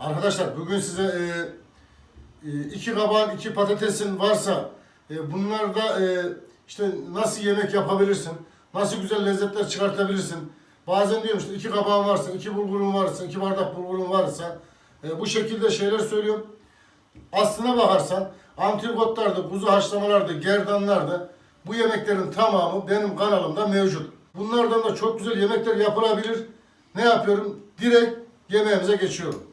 Arkadaşlar bugün size e, e, iki kabağın iki patatesin varsa e, bunlarda e, işte nasıl yemek yapabilirsin, nasıl güzel lezzetler çıkartabilirsin. Bazen diyorum işte iki kabağın varsa, iki bulgurun varsa, iki bardak bulgurun varsa e, bu şekilde şeyler söylüyorum. Aslına bakarsan antrikotlarda, kuzu haşlamalarda, gerdanlarda bu yemeklerin tamamı benim kanalımda mevcut. Bunlardan da çok güzel yemekler yapılabilir. Ne yapıyorum? Direkt yemeğimize geçiyorum.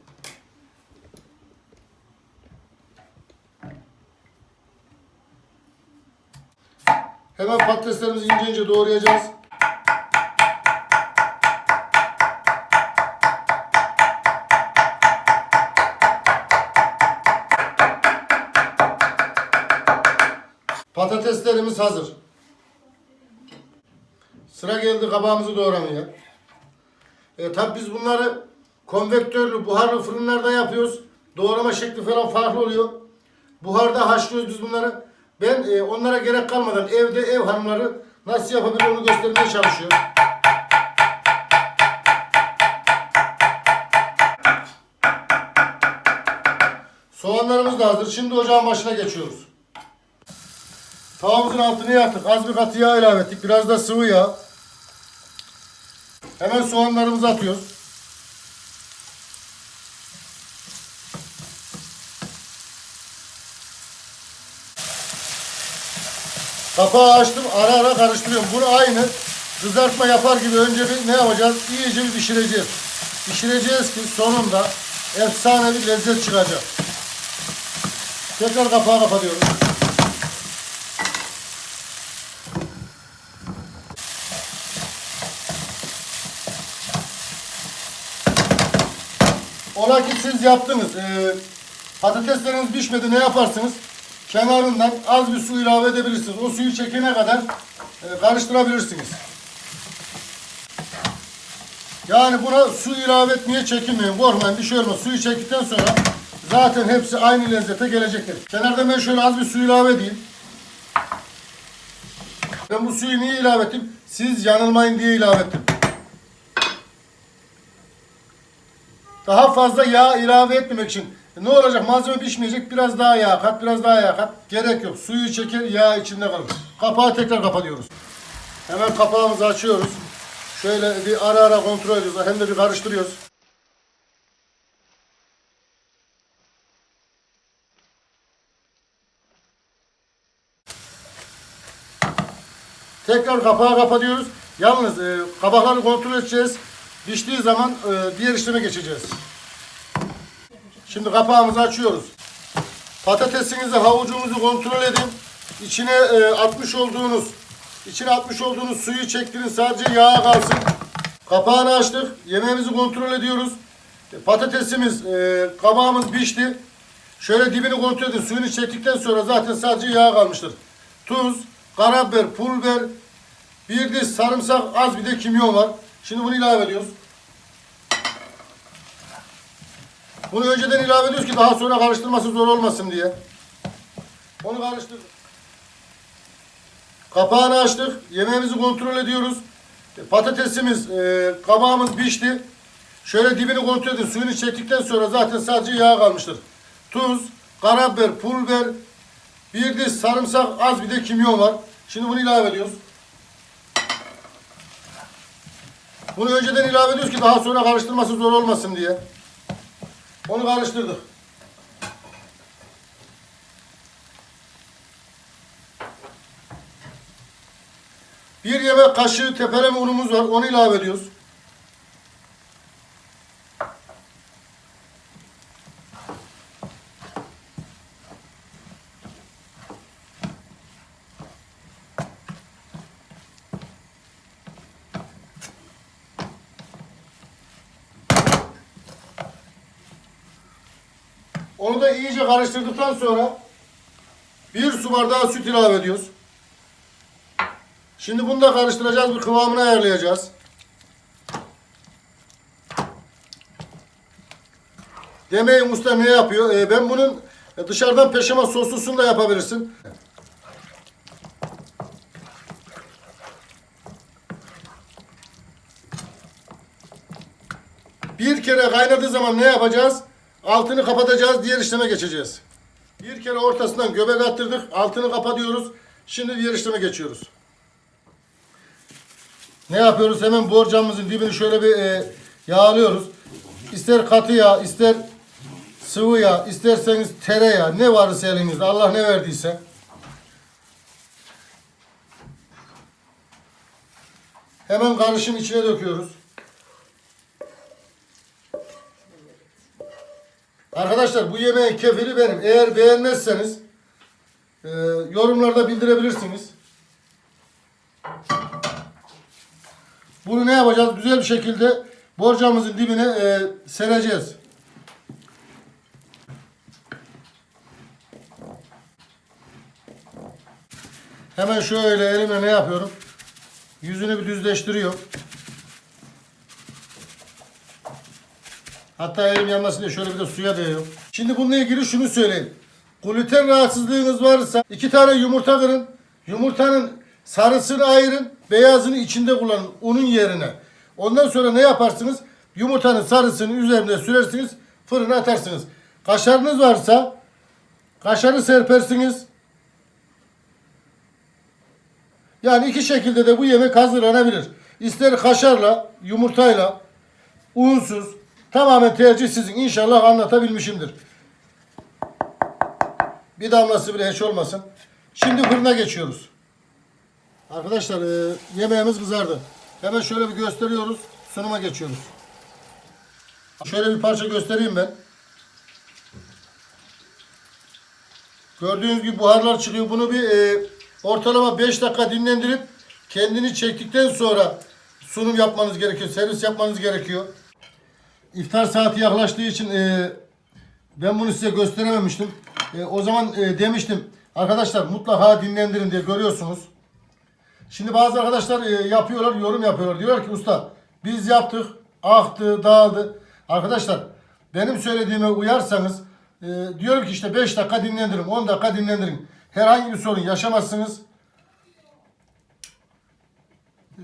Hemen patateslerimizi ince ince doğrayacağız. Patateslerimiz hazır. Sıra geldi kabağımızı doğramaya. E, tabi biz bunları konvektörlü, buharlı fırınlarda yapıyoruz. Doğrama şekli falan farklı oluyor. Buharda haşlıyoruz biz bunları. Ben e, onlara gerek kalmadan evde ev hanımları nasıl yapabilir onu göstermeye çalışıyorum. Soğanlarımız da hazır. Şimdi ocağın başına geçiyoruz. Tavamızın altını yaktık. Az bir katı yağ ilave ettik. Biraz da sıvı yağ. Hemen soğanlarımızı atıyoruz. Kapağı açtım. Ara ara karıştırıyorum. Bunu aynı kızartma yapar gibi önce bir ne yapacağız? İyice bir pişireceğiz. Pişireceğiz ki sonunda efsane bir lezzet çıkacak. Tekrar kapağı kapatıyorum. Ola ki siz yaptınız. Ee, patatesleriniz pişmedi ne yaparsınız? Kenarından az bir su ilave edebilirsiniz. O suyu çekene kadar e, karıştırabilirsiniz. Yani buna su ilave etmeye çekinmeyin. Korkmayın bir şey olmaz. Suyu çektikten sonra zaten hepsi aynı lezzete gelecektir. Kenarda ben şöyle az bir su ilave edeyim. Ben bu suyu niye ilave ettim? Siz yanılmayın diye ilave ettim. Daha fazla yağ ilave etmemek için. E, Ne olacak? Malzeme pişmeyecek. Biraz daha yağ kat, biraz daha yağ kat. Gerek yok. Suyu çeker, yağ içinde kalır. Kapağı tekrar kapatıyoruz. Hemen kapağımızı açıyoruz. Şöyle bir ara ara kontrol ediyoruz. Hem de bir karıştırıyoruz. Tekrar kapağı kapatıyoruz. Yalnız e, kabakları kontrol edeceğiz. Piştiği zaman e, diğer işleme geçeceğiz. Şimdi kapağımızı açıyoruz. Patatesinizi, havucunuzu kontrol edin. İçine e, atmış olduğunuz, içine atmış olduğunuz suyu çektirin. Sadece yağ kalsın. Kapağını açtık. Yemeğimizi kontrol ediyoruz. E, patatesimiz, e, kabağımız pişti. Şöyle dibini kontrol edin. Suyunu çektikten sonra zaten sadece yağ kalmıştır. Tuz, karabiber, pul biber, bir diş sarımsak, az bir de kimyon var. Şimdi bunu ilave ediyoruz. Bunu önceden ilave ediyoruz ki daha sonra karıştırması zor olmasın diye. Onu karıştırdık. Kapağını açtık. Yemeğimizi kontrol ediyoruz. E, Patatesimiz, e, kabağımız pişti. Şöyle dibini kontrol edin. Suyunu çektikten sonra zaten sadece yağ kalmıştır. Tuz, karabiber, pul biber, bir diş sarımsak, az bir de kimyon var. Şimdi bunu ilave ediyoruz. Bunu önceden ilave ediyoruz ki daha sonra karıştırması zor olmasın diye. Onu karıştırdık. Bir yemek kaşığı tepeleme unumuz var. Onu ilave ediyoruz. Onu da iyice karıştırdıktan sonra bir su bardağı süt ilave ediyoruz. Şimdi bunu da karıştıracağız. Bir kıvamını ayarlayacağız. Demeyin usta ne yapıyor? Ee, ben bunun dışarıdan peşama soslusunu da yapabilirsin. Bir kere kaynadığı zaman ne yapacağız? Altını kapatacağız. Diğer işleme geçeceğiz. Bir kere ortasından göbek attırdık. Altını kapatıyoruz. Şimdi diğer işleme geçiyoruz. Ne yapıyoruz? Hemen borcamımızın dibini şöyle bir e, yağlıyoruz. İster katı yağ, ister sıvı yağ, isterseniz tereyağı, ne varsa elinizde, Allah ne verdiyse. Hemen karışım içine döküyoruz. Arkadaşlar bu yemeğin kefili benim. Eğer beğenmezseniz e, yorumlarda bildirebilirsiniz. Bunu ne yapacağız? Güzel bir şekilde borcamızın dibine e, sereceğiz. Hemen şöyle elimle ne yapıyorum? Yüzünü bir düzleştiriyor. Hatta elim yanmasın diye şöyle bir de suya değiyor. Şimdi bununla ilgili şunu söyleyeyim. Gluten rahatsızlığınız varsa iki tane yumurta kırın. Yumurtanın sarısını ayırın. Beyazını içinde kullanın unun yerine. Ondan sonra ne yaparsınız? Yumurtanın sarısını üzerine sürersiniz. Fırına atarsınız. Kaşarınız varsa kaşarı serpersiniz. Yani iki şekilde de bu yemek hazırlanabilir. İster kaşarla, yumurtayla, unsuz. Tamamen tercih sizin. İnşallah anlatabilmişimdir. Bir damlası bile hiç olmasın. Şimdi fırına geçiyoruz. Arkadaşlar e, yemeğimiz kızardı. Hemen şöyle bir gösteriyoruz. Sunuma geçiyoruz. Şöyle bir parça göstereyim ben. Gördüğünüz gibi buharlar çıkıyor. Bunu bir e, ortalama 5 dakika dinlendirip kendini çektikten sonra sunum yapmanız gerekiyor. Servis yapmanız gerekiyor. İftar saati yaklaştığı için e, ben bunu size gösterememiştim. E, o zaman e, demiştim arkadaşlar mutlaka dinlendirin diye görüyorsunuz. Şimdi bazı arkadaşlar e, yapıyorlar, yorum yapıyorlar. Diyorlar ki usta biz yaptık, aktı, dağıldı. Arkadaşlar benim söylediğime uyarsanız e, diyorum ki işte 5 dakika dinlendirin, 10 dakika dinlendirin. Herhangi bir sorun yaşamazsınız.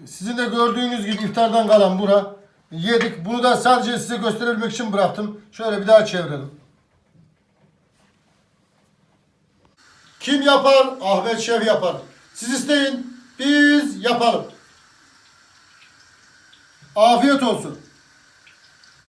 Sizin de gördüğünüz gibi iftardan kalan bura yedik. Bunu da sadece size gösterebilmek için bıraktım. Şöyle bir daha çevirelim. Kim yapar? Ahmet Şef yapar. Siz isteyin, biz yapalım. Afiyet olsun.